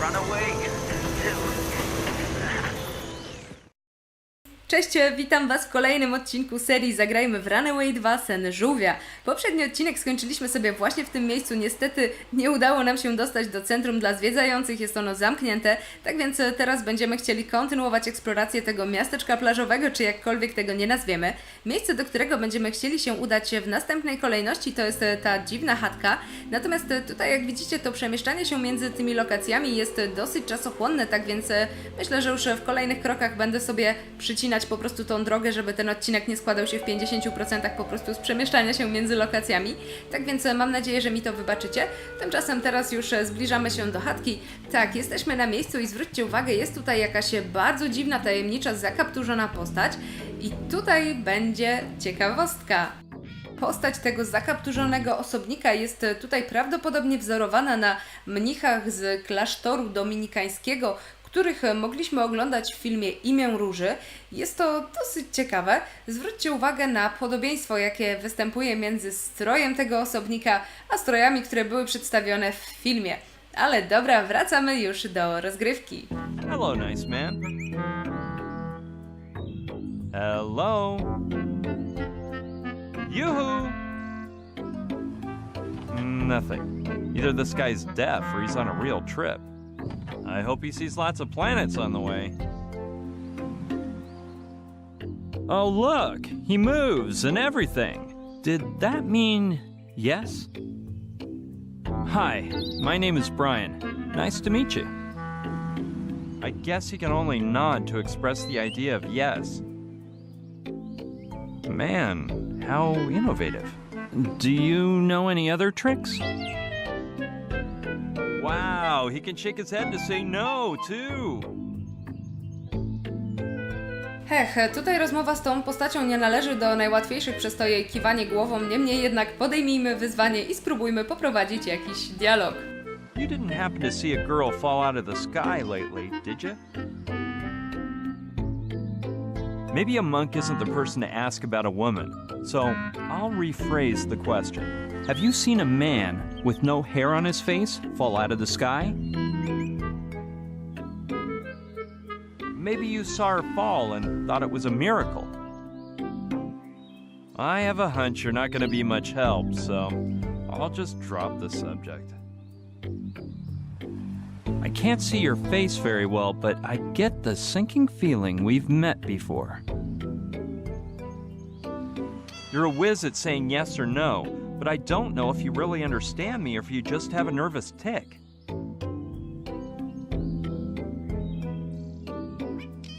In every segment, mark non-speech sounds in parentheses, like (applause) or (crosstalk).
Run away. Cześć, witam Was w kolejnym odcinku serii Zagrajmy w Runaway 2 Sen Żółwia. Poprzedni odcinek skończyliśmy sobie właśnie w tym miejscu. Niestety nie udało nam się dostać do centrum dla zwiedzających, jest ono zamknięte. Tak więc teraz będziemy chcieli kontynuować eksplorację tego miasteczka plażowego, czy jakkolwiek tego nie nazwiemy. Miejsce, do którego będziemy chcieli się udać w następnej kolejności, to jest ta dziwna chatka. Natomiast tutaj, jak widzicie, to przemieszczanie się między tymi lokacjami jest dosyć czasochłonne, tak więc myślę, że już w kolejnych krokach będę sobie przycinać po prostu tą drogę, żeby ten odcinek nie składał się w 50% po prostu z przemieszczania się między lokacjami. Tak więc e, mam nadzieję, że mi to wybaczycie. Tymczasem teraz już e, zbliżamy się do chatki. Tak, jesteśmy na miejscu i zwróćcie uwagę, jest tutaj jakaś bardzo dziwna, tajemnicza, zakapturzona postać i tutaj będzie ciekawostka. Postać tego zakapturzonego osobnika jest e, tutaj prawdopodobnie wzorowana na mnichach z klasztoru dominikańskiego, których mogliśmy oglądać w filmie Imię Róży. Jest to dosyć ciekawe. Zwróćcie uwagę na podobieństwo, jakie występuje między strojem tego osobnika, a strojami, które były przedstawione w filmie. Ale dobra, wracamy już do rozgrywki. Hello, nice man. Hello. Yoo-hoo. Nothing. Either this guy's deaf or he's on a real trip. I hope he sees lots of planets on the way. Oh, look, he moves and everything. Did that mean yes? Hi, my name is Brian. Nice to meet you. I guess he can only nod to express the idea of yes. Man, how innovative. Do you know any other tricks? Wow, he can shake his head to say no, too. Hech, tutaj rozmowa z tą postacią nie należy do najłatwiejszych przez to jej kiwanie głową, niemniej jednak podejmijmy wyzwanie i spróbujmy poprowadzić jakiś dialog. You didn't happen to see a girl fall out of the sky lately, did you? Maybe a monk isn't the person to ask about a woman, so I'll rephrase the question. Have you seen a man with no hair on his face fall out of the sky? Maybe you saw her fall and thought it was a miracle. I have a hunch you're not going to be much help, so I'll just drop the subject. I can't see your face very well, but I get the sinking feeling we've met before. You're a whiz at saying yes or no, but I don't know if you really understand me or if you just have a nervous tick.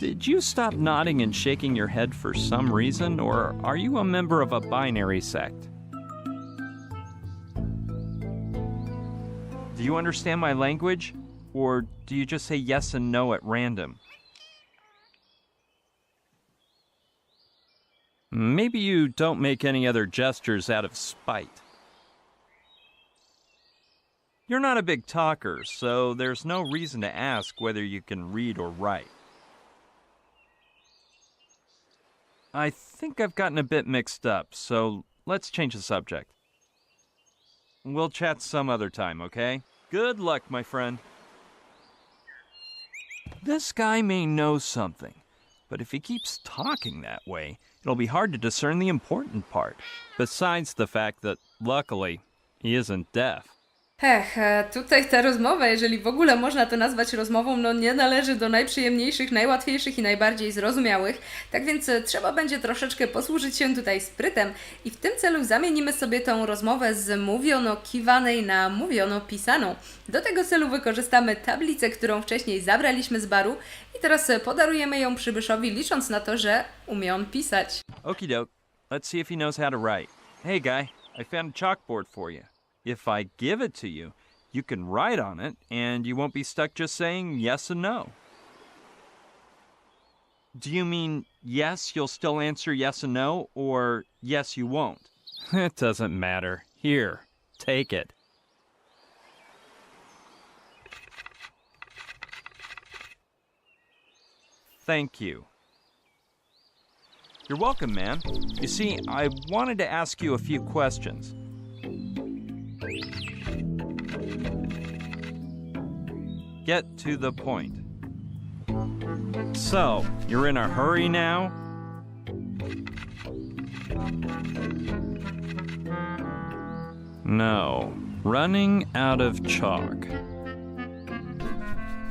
Did you stop nodding and shaking your head for some reason, or are you a member of a binary sect? Do you understand my language? Or do you just say yes and no at random? Maybe you don't make any other gestures out of spite. You're not a big talker, so there's no reason to ask whether you can read or write. I think I've gotten a bit mixed up, so let's change the subject. We'll chat some other time, okay? Good luck, my friend. This guy may know something, but if he keeps talking that way, it'll be hard to discern the important part. Besides the fact that, luckily, he isn't deaf. Hech, e, tutaj ta rozmowa, jeżeli w ogóle można to nazwać rozmową, no nie należy do najprzyjemniejszych, najłatwiejszych i najbardziej zrozumiałych. Tak więc e, trzeba będzie troszeczkę posłużyć się tutaj sprytem i w tym celu zamienimy sobie tą rozmowę z mówiono kiwanej na mówiono pisaną. Do tego celu wykorzystamy tablicę, którą wcześniej zabraliśmy z baru i teraz e, podarujemy ją przybyszowi, licząc na to, że umie on pisać. Okie doke, let's see if he knows how to write. Hey, guy, I found a chalkboard for you. If I give it to you, you can write on it, and you won't be stuck just saying yes and no. Do you mean yes, you'll still answer yes and no, or yes, you won't? (laughs) It doesn't matter. Here, take it. Thank you. You're welcome, man. You see, I wanted to ask you a few questions. Get to the point. So, you're in a hurry now? No. Running out of chalk.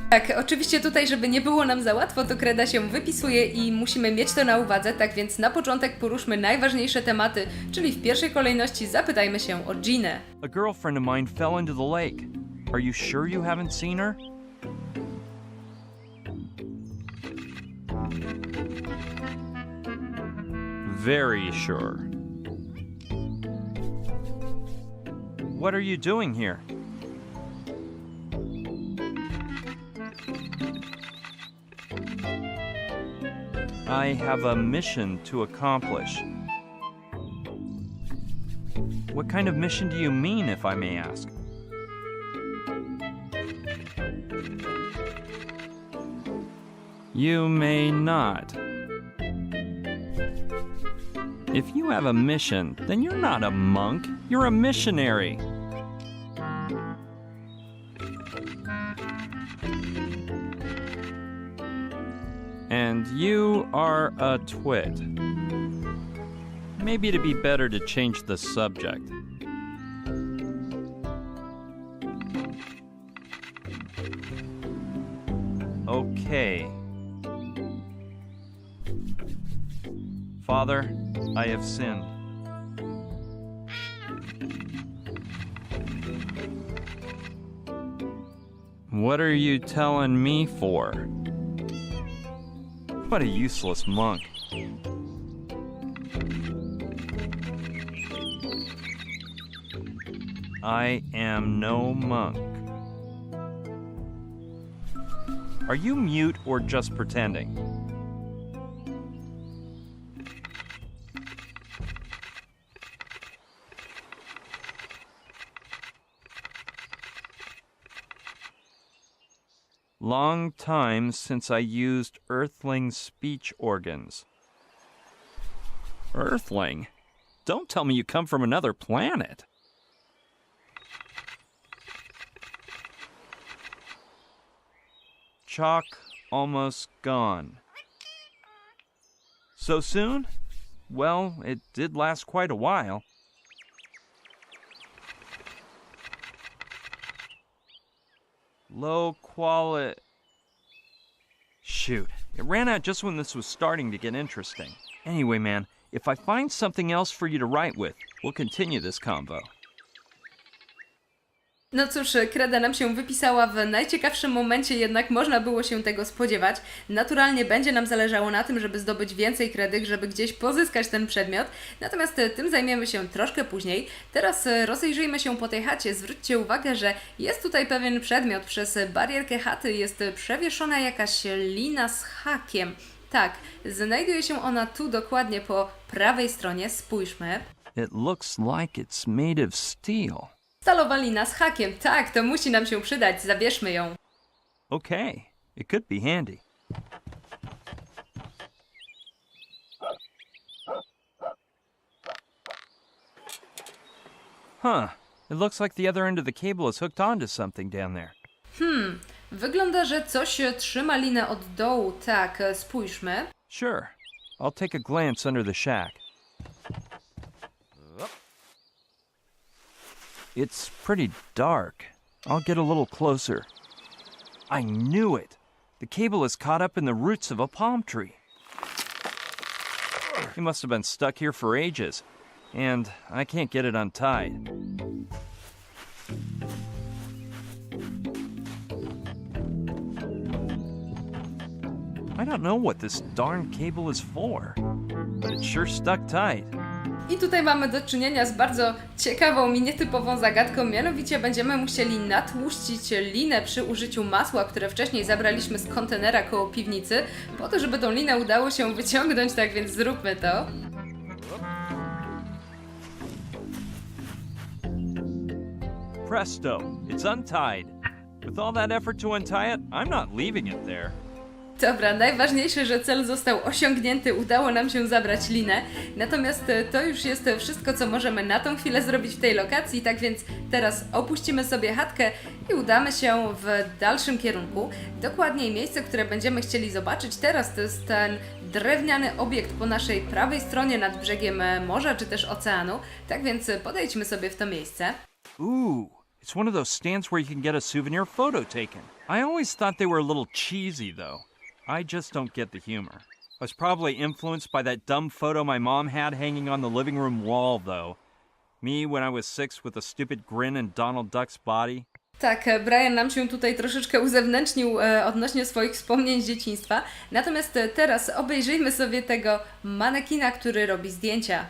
Tak, oczywiście tutaj, żeby nie było nam za łatwo, to kreda się wypisuje i musimy mieć to na uwadze, tak więc na początek poruszmy najważniejsze tematy, czyli w pierwszej kolejności zapytajmy się o Ginę. A girlfriend of mine fell into the lake. Are you sure you haven't seen her? Very sure. What are you doing here? I have a mission to accomplish. What kind of mission do you mean, if I may ask? You may not. If you have a mission, then you're not a monk, you're a missionary. And you are a twit. Maybe it'd be better to change the subject. Okay. Father, I have sinned. What are you telling me for? What a useless monk. I am no monk. Are you mute or just pretending? Long time since I used Earthling speech organs. Earthling? Don't tell me you come from another planet. Chalk almost gone. So soon? Well, it did last quite a while. Low quality. Shoot, it ran out just when this was starting to get interesting. Anyway, man, if I find something else for you to write with, we'll continue this convo. No cóż, kreda nam się wypisała w najciekawszym momencie, jednak można było się tego spodziewać. Naturalnie będzie nam zależało na tym, żeby zdobyć więcej kredy, żeby gdzieś pozyskać ten przedmiot. Natomiast e, tym zajmiemy się troszkę później. Teraz e, rozejrzyjmy się po tej chacie. Zwróćcie uwagę, że jest tutaj pewien przedmiot. Przez barierkę chaty jest przewieszona jakaś lina z hakiem. Tak, znajduje się ona tu dokładnie po prawej stronie. Spójrzmy. It looks like it's made of steel. Stalowa lina z hakiem. Tak, to musi nam się przydać. Zabierzmy ją. Okay, it could be handy. Huh, it looks like the other end of the cable is hooked onto something down there. Wygląda, że coś e, trzyma linę od dołu. Tak, e, spójrzmy. Sure, I'll take a glance under the shack. It's pretty dark. I'll get a little closer. I knew it! The cable is caught up in the roots of a palm tree. He must have been stuck here for ages, and I can't get it untied. I don't know what this darn cable is for, but it's sure stuck tight. I tutaj mamy do czynienia z bardzo ciekawą i nietypową zagadką, mianowicie będziemy musieli natłuścić linę przy użyciu masła, które wcześniej zabraliśmy z kontenera koło piwnicy, po to, żeby tą linę udało się wyciągnąć, tak więc zróbmy to. Presto, it's untied. With all that effort to untie it, I'm not leaving it there. Dobra, najważniejsze, że cel został osiągnięty, udało nam się zabrać linę. Natomiast e, to już jest e, wszystko, co możemy na tą chwilę zrobić w tej lokacji, tak więc teraz opuścimy sobie chatkę i udamy się w dalszym kierunku. Dokładniej miejsce, które będziemy chcieli zobaczyć teraz, to jest ten drewniany obiekt po naszej prawej stronie nad brzegiem e, morza czy też oceanu. Tak więc podejdźmy sobie w to miejsce. Ooh, it's one of those stands where you can get a souvenir photo taken. I always thought they were a little cheesy, though. I just don't get the humor. I was probably influenced by that dumb photo my mom had hanging on the living room wall, though. Me when I was six with a stupid grin and Donald Duck's body. Tak, Brian nam się tutaj troszeczkę uzewnętrznił odnośnie swoich wspomnień z dzieciństwa. Natomiast teraz obejrzyjmy sobie tego manekina, który robi zdjęcia.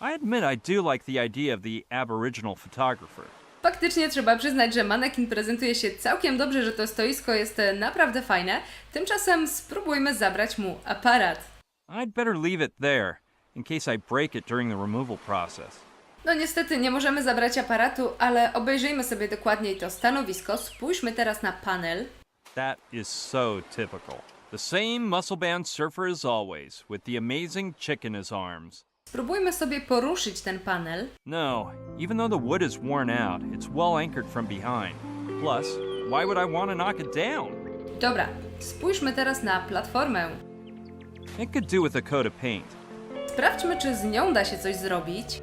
I admit I do like the idea of the Aboriginal photographer. Faktycznie trzeba przyznać, że manekin prezentuje się całkiem dobrze, że to stoisko jest e, naprawdę fajne. Tymczasem spróbujmy zabrać mu aparat. I'd better leave it there, in case I break it during the removal process. No niestety nie możemy zabrać aparatu, ale obejrzyjmy sobie dokładniej to stanowisko. Spójrzmy teraz na panel. That is so typical. The same muscle bound surfer as always, with the amazing chick in his arms. Spróbujmy sobie poruszyć ten panel. No, even though the wood is worn out, it's well anchored from behind. Plus, why would I want to knock it down? Dobra, spójrzmy teraz na platformę. It could do with a coat of paint. Sprawdźmy, czy z nią da się coś zrobić.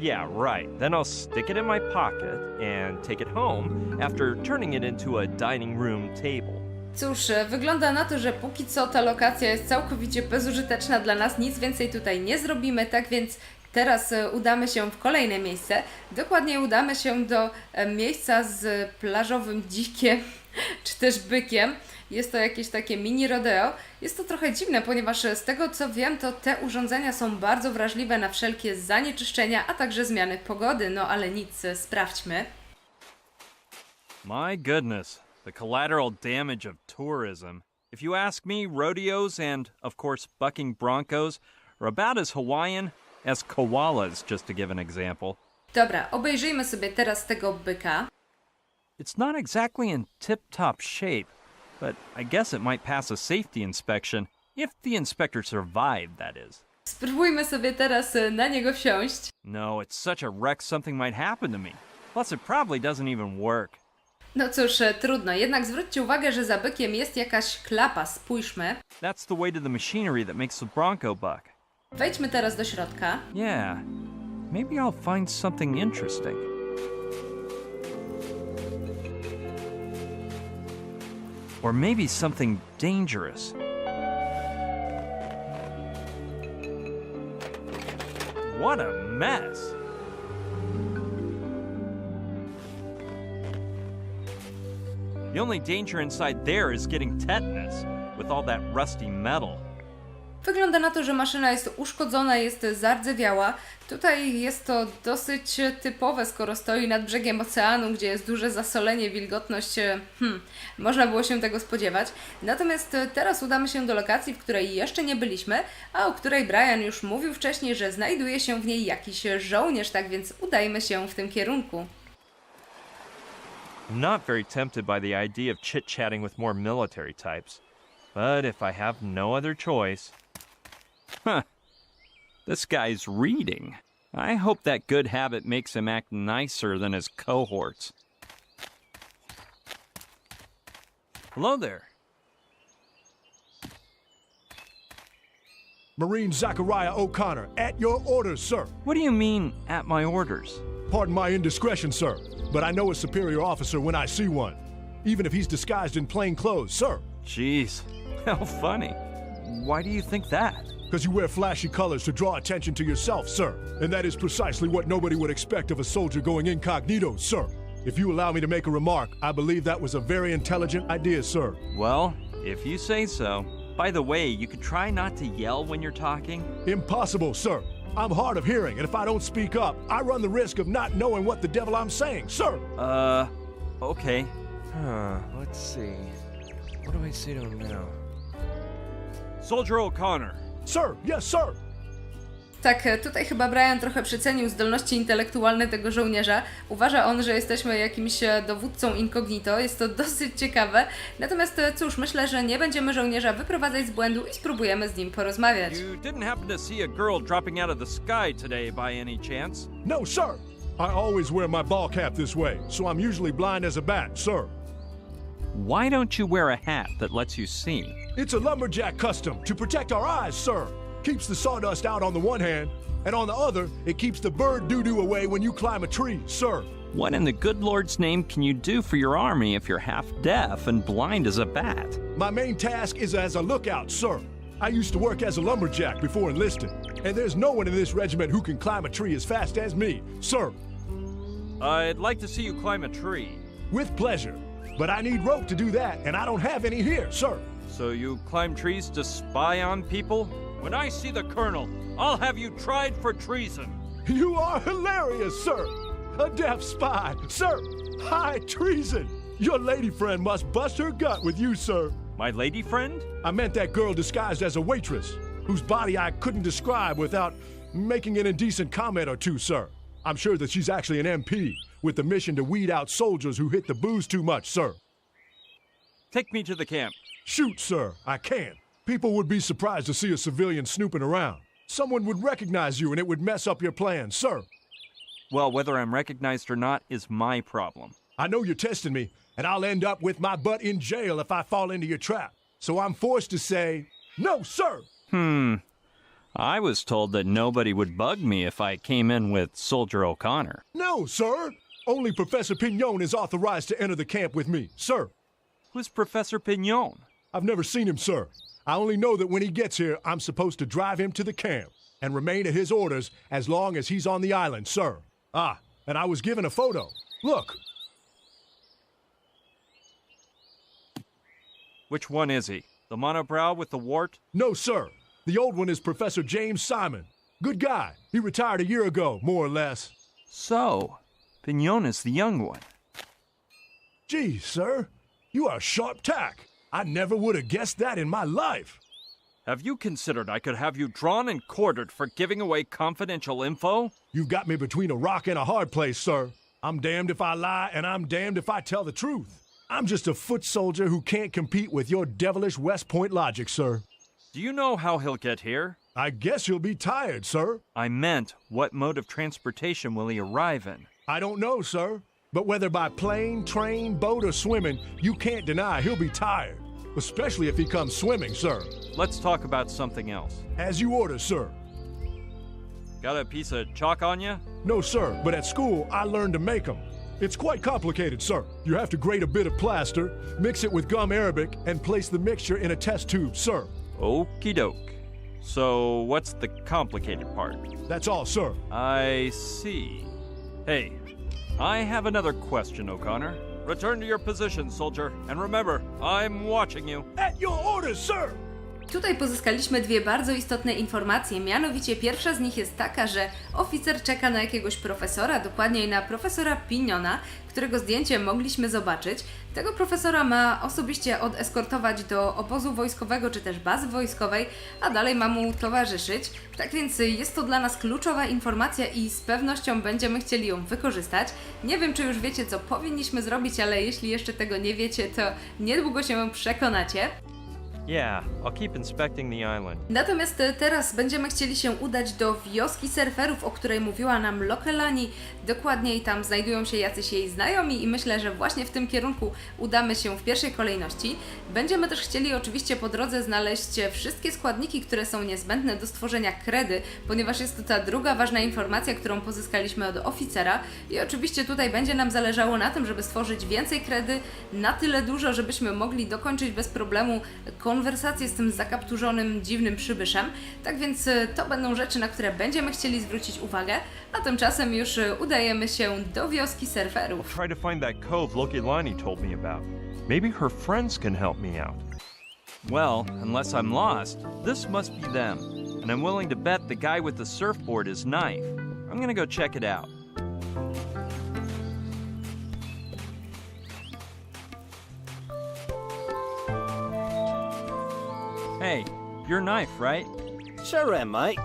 Yeah, right. Then I'll stick it in my pocket and take it home after turning it into a dining room table. Cóż, wygląda na to, że póki co ta lokacja jest całkowicie bezużyteczna dla nas, nic więcej tutaj nie zrobimy, tak więc teraz e, udamy się w kolejne miejsce. Dokładnie udamy się do e, miejsca z plażowym dzikiem, (laughs) czy też bykiem. Jest to jakieś takie mini rodeo. Jest to trochę dziwne, ponieważ e, z tego co wiem, to te urządzenia są bardzo wrażliwe na wszelkie zanieczyszczenia, a także zmiany pogody. No ale nic, sprawdźmy. My goodness, the collateral damage of tourism. If you ask me, rodeos and, of course, bucking broncos are about as Hawaiian as koalas, just to give an example. Dobra, obejrzyjmy sobie teraz tego byka. It's not exactly in tip top shape, but I guess it might pass a safety inspection, if the inspector survived, that is. Spróbujmy sobie teraz na niego wsiąść. No, it's such a wreck something might happen to me. Plus, it probably doesn't even work. No cóż, e, trudno. Jednak zwróćcie uwagę, że za bykiem jest jakaś klapa. Spójrzmy. That's the weight of the machinery that makes the Bronco buck. Wejdźmy teraz do środka. Yeah, maybe I'll find something interesting. Or maybe something dangerous. What a mess! The only danger inside there is getting tetanus with all that rusty metal. Wygląda na to, że maszyna jest uszkodzona, jest zardzewiała. Tutaj jest to dosyć typowe, skoro stoi nad brzegiem oceanu, gdzie jest duże zasolenie, wilgotność. e, Hmm, można było się tego spodziewać. Natomiast teraz udamy się do lokacji, w której jeszcze nie byliśmy, a o której Brian już mówił wcześniej, że znajduje się w niej jakiś żołnierz, tak więc udajmy się w tym kierunku. I'm not very tempted by the idea of chit chatting with more military types. But if I have no other choice. Huh. This guy's reading. I hope that good habit makes him act nicer than his cohorts. Hello there. Marine Zachariah O'Connor, at your orders, sir. What do you mean, at my orders? Pardon my indiscretion, sir, but I know a superior officer when I see one, even if he's disguised in plain clothes, sir. Jeez, (laughs) how funny. Why do you think that? Because you wear flashy colors to draw attention to yourself, sir. And that is precisely what nobody would expect of a soldier going incognito, sir. If you allow me to make a remark, I believe that was a very intelligent idea, sir. Well, if you say so. By the way, you could try not to yell when you're talking. Impossible, sir. I'm hard of hearing, and if I don't speak up, I run the risk of not knowing what the devil I'm saying, sir. Uh, okay. Huh, let's see. What do I say to him now? Soldier O'Connor, Sir, yes, sir. Tak, e, tutaj chyba Brian trochę przecenił zdolności intelektualne tego żołnierza. Uważa on, że jesteśmy jakimś e, dowódcą incognito, jest to (laughs) dosyć ciekawe. Natomiast e, cóż, myślę, że nie będziemy żołnierza wyprowadzać z błędu i spróbujemy z nim porozmawiać. You didn't happen to see a girl dropping out of the sky today by any chance? No, sir. I always wear my ball cap this way, so I'm usually blind as a bat, sir. Why don't you wear a hat that lets you see? It's a lumberjack custom to protect our eyes, sir. Keeps the sawdust out on the one hand, and on the other, it keeps the bird doo doo away when you climb a tree, sir. What in the good Lord's name can you do for your army if you're half deaf and blind as a bat? My main task is as a lookout, sir. I used to work as a lumberjack before enlisting, and there's no one in this regiment who can climb a tree as fast as me, sir. I'd like to see you climb a tree. With pleasure. But I need rope to do that, and I don't have any here, sir. So you climb trees to spy on people? When I see the colonel, I'll have you tried for treason. You are hilarious, sir. A deaf spy, sir. High treason. Your lady friend must bust her gut with you, sir. My lady friend? I meant that girl disguised as a waitress, whose body I couldn't describe without making an indecent comment or two, sir. I'm sure that she's actually an MP with the mission to weed out soldiers who hit the booze too much, sir. Take me to the camp. Shoot, sir, I can. People would be surprised to see a civilian snooping around. Someone would recognize you and it would mess up your plans, sir. Well, whether I'm recognized or not is my problem. I know you're testing me, and I'll end up with my butt in jail if I fall into your trap. So I'm forced to say, no, sir. Hmm. I was told that nobody would bug me if I came in with Soldier O'Connor. No, sir. Only Professor Pignon is authorized to enter the camp with me, sir. Who's Professor Pignon? I've never seen him, sir. I only know that when he gets here, I'm supposed to drive him to the camp and remain at his orders as long as he's on the island, sir. Ah, and I was given a photo. Look, Which one is he? The monobrow with the wart? no, sir. The old one is Professor James Simon. Good guy. He retired a year ago, more or less. So, Pignon is the young one. Gee, sir, you are a sharp tack. I never would have guessed that in my life. Have you considered I could have you drawn and quartered for giving away confidential info? You've got me between a rock and a hard place, sir. I'm damned if I lie, and I'm damned if I tell the truth. I'm just a foot soldier who can't compete with your devilish West Point logic, sir. Do you know how he'll get here? I guess he'll be tired, sir. I meant, what mode of transportation will he arrive in? I don't know, sir. But whether by plane, train, boat, or swimming, you can't deny he'll be tired. Especially if he comes swimming, sir. Let's talk about something else. As you order, sir. Got a piece of chalk on you? No, sir, but at school I learned to make them. It's quite complicated, sir. You have to grate a bit of plaster, mix it with gum arabic, and place the mixture in a test tube, sir. Okie doke. So, what's the complicated part? That's all, sir. I see. Hey, I have another question, O'Connor. Return to your position, soldier, and remember, I'm watching you. At your orders, sir! Tutaj pozyskaliśmy dwie bardzo istotne informacje. Mianowicie pierwsza z nich jest taka, że oficer czeka na jakiegoś profesora, dokładniej na profesora Pignona, którego zdjęcie mogliśmy zobaczyć. Tego profesora ma osobiście odeskortować do obozu wojskowego czy też bazy wojskowej, a dalej ma mu towarzyszyć. Tak więc jest to dla nas kluczowa informacja i z pewnością będziemy chcieli ją wykorzystać. Nie wiem, czy już wiecie, co powinniśmy zrobić, ale jeśli jeszcze tego nie wiecie, to niedługo się przekonacie. Yeah, I'll keep inspecting the island. Natomiast e, teraz będziemy chcieli się udać do wioski surferów, o której mówiła nam Lokelani. Dokładniej tam znajdują się jacyś jej znajomi i myślę, że właśnie w tym kierunku udamy się w pierwszej kolejności. Będziemy też chcieli oczywiście po drodze znaleźć wszystkie składniki, które są niezbędne do stworzenia kredy, ponieważ jest to ta druga ważna informacja, którą pozyskaliśmy od oficera i oczywiście tutaj będzie nam zależało na tym, żeby stworzyć więcej kredy, na tyle dużo, żebyśmy mogli dokończyć bez problemu konwersację z tym zakapturzonym, dziwnym przybyszem. Tak więc e, to będą rzeczy, na które będziemy chcieli zwrócić uwagę, a tymczasem już e, udajemy się do wioski surferów. Try to find that cove Lokilani told me about. Maybe her friends can help me out. Well, unless I'm lost, this must be them. And I'm willing to bet the guy with the surfboard is Knife. I'm gonna go check it out. Hey, you're Knife, right? Sure am, mate.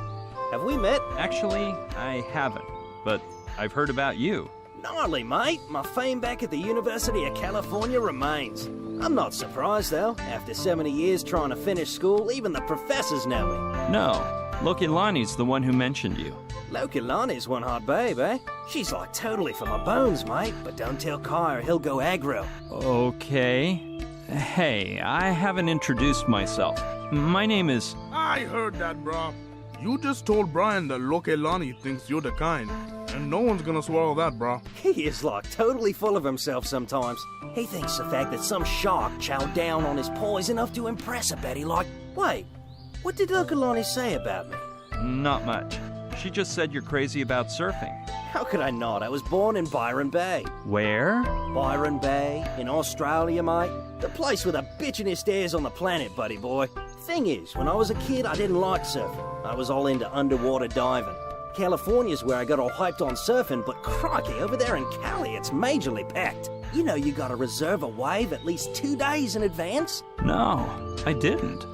Have we met? Actually, I haven't, but I've heard about you. Gnarly, mate. My fame back at the University of California remains. I'm not surprised, though. After so many years trying to finish school, even the professors know me. No, Lokilani's the one who mentioned you. Lokilani's one hot babe, eh? She's like totally for my bones, mate. But don't tell Kai or he'll go aggro. Okay. Hey, I haven't introduced myself. My name is. I heard that, bro. You just told Brian that Lokelani thinks you're the kind, and no one's gonna swallow that, bro. He is like totally full of himself sometimes. He thinks the fact that some shark chowed down on his paw is enough to impress a Betty. Like, wait, what did Lokelani say about me? Not much. She just said you're crazy about surfing. How could I not? I was born in Byron Bay. Where? Byron Bay, in Australia, mate. The place with the bitchinest airs on the planet, buddy boy. Thing is, when I was a kid, I didn't like surfing. I was all into underwater diving. California's where I got all hyped on surfing, but crikey, over there in Cali, it's majorly packed. You know you gotta reserve a wave at least two days in advance? No, I didn't.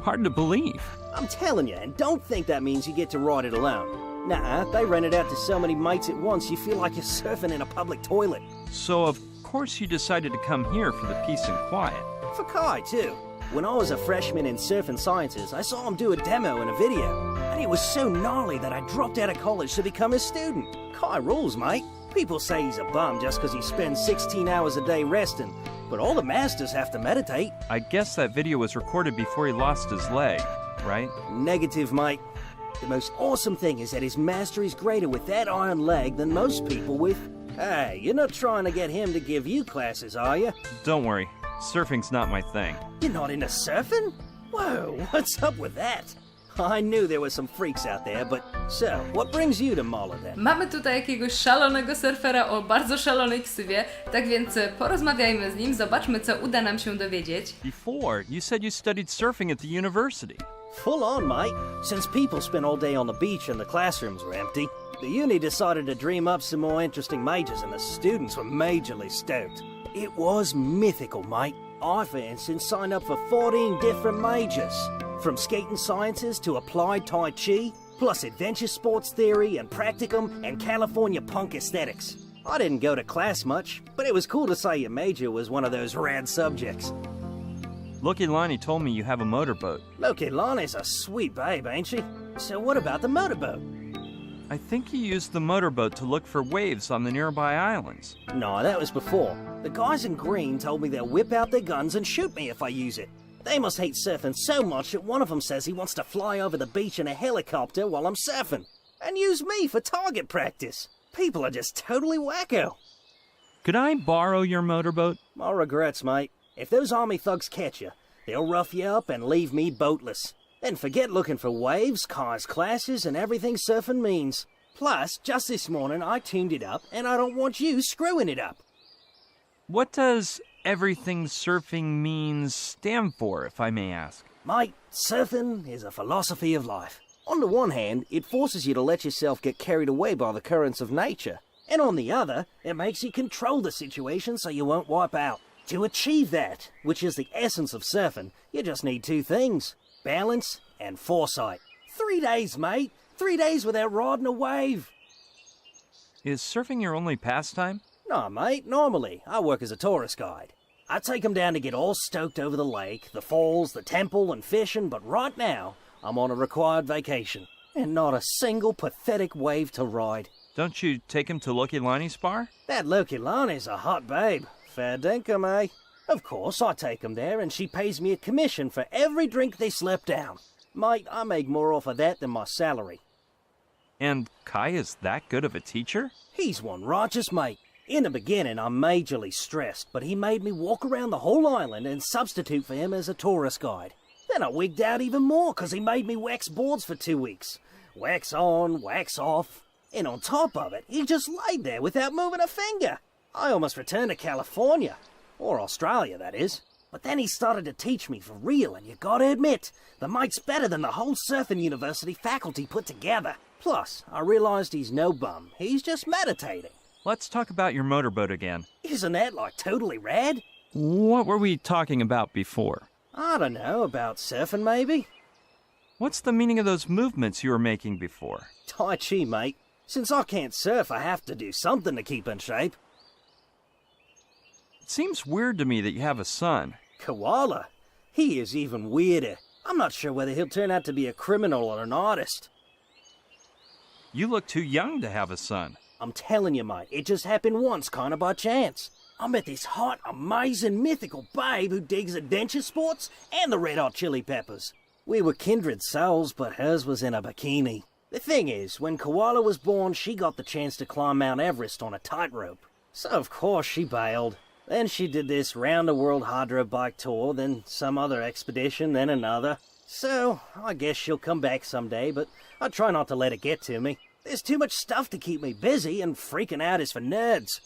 Hard to believe. I'm telling you, and don't think that means you get to ride it alone. Nah, they rent it out to so many mates at once you feel like you're surfing in a public toilet. So, of course, you decided to come here for the peace and quiet. For Kai, too. When I was a freshman in surf and sciences, I saw him do a demo in a video. And it was so gnarly that I dropped out of college to become a student. Kai rules, mate. People say he's a bum just because he spends 16 hours a day resting. But all the masters have to meditate. I guess that video was recorded before he lost his leg, right? Negative, mate. The most awesome thing is that his mastery's greater with that iron leg than most people with. Hey, you're not trying to get him to give you classes, are you? Don't worry, surfing's not my thing. You're not into surfing? Whoa, (laughs) what's up with that? I knew there were some freaks out there, but so, what brings you to Mala then? Mamy tutaj jakiegoś szalonego surfera o bardzo szalonej ksywie, tak więc e, porozmawiajmy z nim, zobaczmy co uda nam się dowiedzieć. Before, you said you studied surfing at the university. Full on, mate. Since people spent all day on the beach and the classrooms were empty, the uni decided to dream up some more interesting majors, and the students were majorly stoked. It was mythical, mate. I, for instance, signed up for 14 different majors, from skating sciences to applied Tai Chi, plus adventure sports theory and practicum and California punk aesthetics. I didn't go to class much, but it was cool to say your major was one of those rad subjects. Lucky Lonnie told me you have a motorboat. Loki Lonnie's a sweet babe, ain't she? So what about the motorboat? I think you used the motorboat to look for waves on the nearby islands. No, that was before. The guys in green told me they'll whip out their guns and shoot me if I use it. They must hate surfing so much that one of them says he wants to fly over the beach in a helicopter while I'm surfing. And use me for target practice. People are just totally wacko. Could I borrow your motorboat? My regrets, mate. If those army thugs catch you, they'll rough you up and leave me boatless. Then forget looking for waves, cars, classes, and everything surfing means. Plus, just this morning I tuned it up, and I don't want you screwing it up. What does everything surfing means stand for, if I may ask? Mate, surfing is a philosophy of life. On the one hand, it forces you to let yourself get carried away by the currents of nature. And on the other, it makes you control the situation so you won't wipe out. To achieve that, which is the essence of surfing, you just need two things balance and foresight. Three days, mate. Three days without riding a wave. Is surfing your only pastime? No, mate, normally I work as a tourist guide. I take 'em down to get all stoked over the lake, the falls, the temple, and fishing, but right now I'm on a required vacation. And not a single pathetic wave to ride. Don't you take him to Lucky Lonnie's bar? That Loki Lani's a hot babe. Fair dinkum, eh? Of course, I take 'em there, and she pays me a commission for every drink they slip down. Mate, I make more off of that than my salary. And Kai is that good of a teacher? He's one righteous mate. In the beginning, I'm majorly stressed, but he made me walk around the whole island and substitute for him as a tourist guide. Then I wigged out even more because he made me wax boards for two weeks. Wax on, wax off. And on top of it, he just laid there without moving a finger. I almost returned to California. Or Australia, that is. But then he started to teach me for real, and you gotta admit, the mate's better than the whole surfing university faculty put together. Plus, I realized he's no bum. He's just meditating. Let's talk about your motorboat again. Isn't that like totally rad? What were we talking about before? I don't know, about surfing maybe? What's the meaning of those movements you were making before? Tai Chi, mate. Since I can't surf, I have to do something to keep in shape. It seems weird to me that you have a son. Koala? He is even weirder. I'm not sure whether he'll turn out to be a criminal or an artist. You look too young to have a son. I'm telling you, mate, it just happened once, kind of by chance. I met this hot, amazing, mythical babe who digs adventure sports and the Red Hot Chili Peppers. We were kindred souls, but hers was in a bikini. The thing is, when Koala was born, she got the chance to climb Mount Everest on a tightrope. So, of course, she bailed. Then she did this round the world hydro bike tour, then some other expedition, then another. So, I guess she'll come back someday, but I try not to let it get to me. There's too much stuff to keep me busy, and freaking out is for nerds.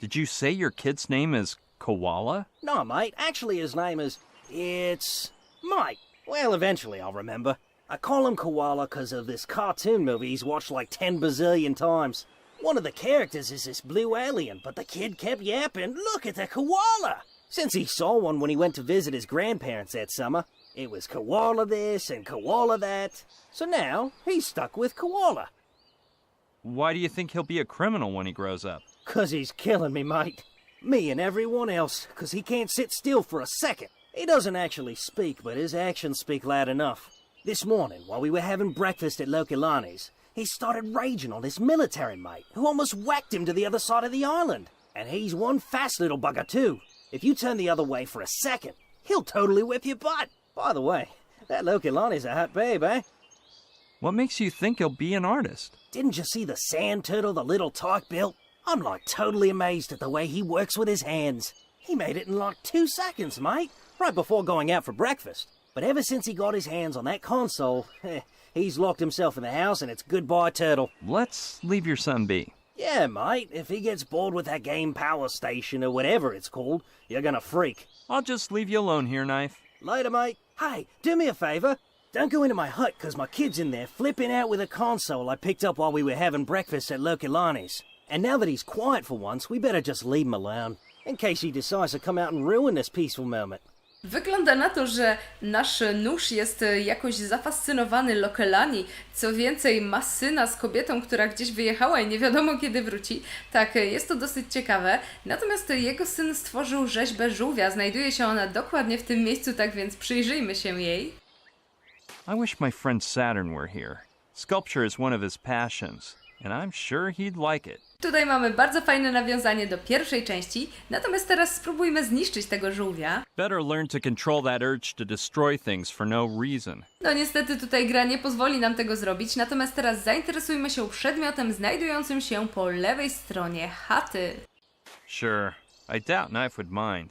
Did you say your kid's name is Koala? No, mate, actually his name is. It's. Mike. Well, eventually I'll remember. I call him Koala because of this cartoon movie he's watched like 10 bazillion times. One of the characters is this blue alien, but the kid kept yapping, look at the koala! Since he saw one when he went to visit his grandparents that summer, it was koala this and koala that. So now he's stuck with koala. Why do you think he'll be a criminal when he grows up? Cause he's killing me, mate. Me and everyone else, cause he can't sit still for a second. He doesn't actually speak, but his actions speak loud enough. This morning, while we were having breakfast at Lokilani's, he started raging on this military mate who almost whacked him to the other side of the island. And he's one fast little bugger, too. If you turn the other way for a second, he'll totally whip your butt. By the way, that Lokilani's a hot babe, eh? What makes you think he'll be an artist? Didn't you see the sand turtle the little tyke built? I'm like totally amazed at the way he works with his hands. He made it in like two seconds, mate, right before going out for breakfast. But ever since he got his hands on that console, (laughs) eh, he's locked himself in the house and it's goodbye, turtle. Let's leave your son be. Yeah, mate, if he gets bored with that game Power Station or whatever it's called, you're gonna freak. I'll just leave you alone here, Knife. Later, mate. Hey, do me a favor. Don't go into my hut 'cause my kid's in there flipping out with a console I picked up while we were having breakfast at Lokilani's. And now that he's quiet for once, we better just leave him alone. In case he decides to come out and ruin this peaceful moment. Wygląda na to, że nasz nóż jest e, jakoś zafascynowany Lokelani. Co więcej, ma syna z kobietą, która gdzieś wyjechała i nie wiadomo kiedy wróci. Tak, e, jest to dosyć ciekawe. Natomiast jego syn stworzył rzeźbę żółwia. Znajduje się ona dokładnie w tym miejscu, tak więc przyjrzyjmy się jej. I wish my friend Saturn were here. Sculpture is one of his passions, and I'm sure he'd like it. Tutaj mamy bardzo fajne nawiązanie do pierwszej części, natomiast teraz spróbujmy zniszczyć tego żółwia. Better learn to control that urge to destroy things for no reason. No niestety tutaj gra nie pozwoli nam tego zrobić, natomiast teraz zainteresujmy się przedmiotem znajdującym się po lewej stronie chaty. Sure, I doubt Knife would mind.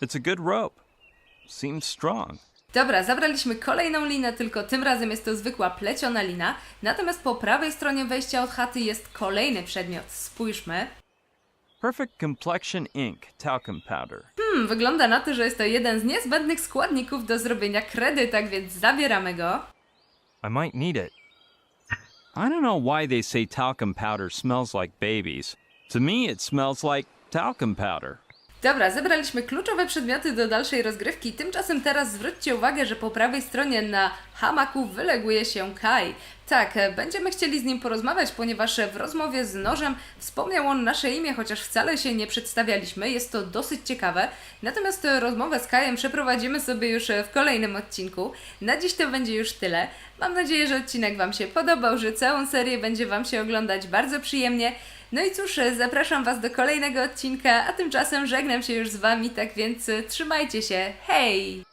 It's a good rope. Seems strong. Dobra, zabraliśmy kolejną linę, tylko tym razem jest to zwykła pleciona lina, natomiast po prawej stronie wejścia od chaty jest kolejny przedmiot. Spójrzmy. Perfect Complexion Ink Talcum Powder. Hmm, wygląda na to, że jest to jeden z niezbędnych składników do zrobienia kredy, tak więc zabieramy go. I might need it. I don't know why they say talcum powder smells like babies. To me, it smells like talcum powder. Dobra, zebraliśmy kluczowe przedmioty do dalszej rozgrywki. Tymczasem teraz zwróćcie uwagę, że po prawej stronie na hamaku wyleguje się Kai. Tak, e, będziemy chcieli z nim porozmawiać, ponieważ w rozmowie z nożem wspomniał on nasze imię, chociaż wcale się nie przedstawialiśmy. Jest to dosyć ciekawe. Natomiast rozmowę z Kajem przeprowadzimy sobie już w kolejnym odcinku. Na dziś to będzie już tyle. Mam nadzieję, że odcinek Wam się podobał, że całą serię będzie Wam się oglądać bardzo przyjemnie. No i cóż, zapraszam Was do kolejnego odcinka, a tymczasem żegnam się już z Wami, tak więc trzymajcie się. Hej!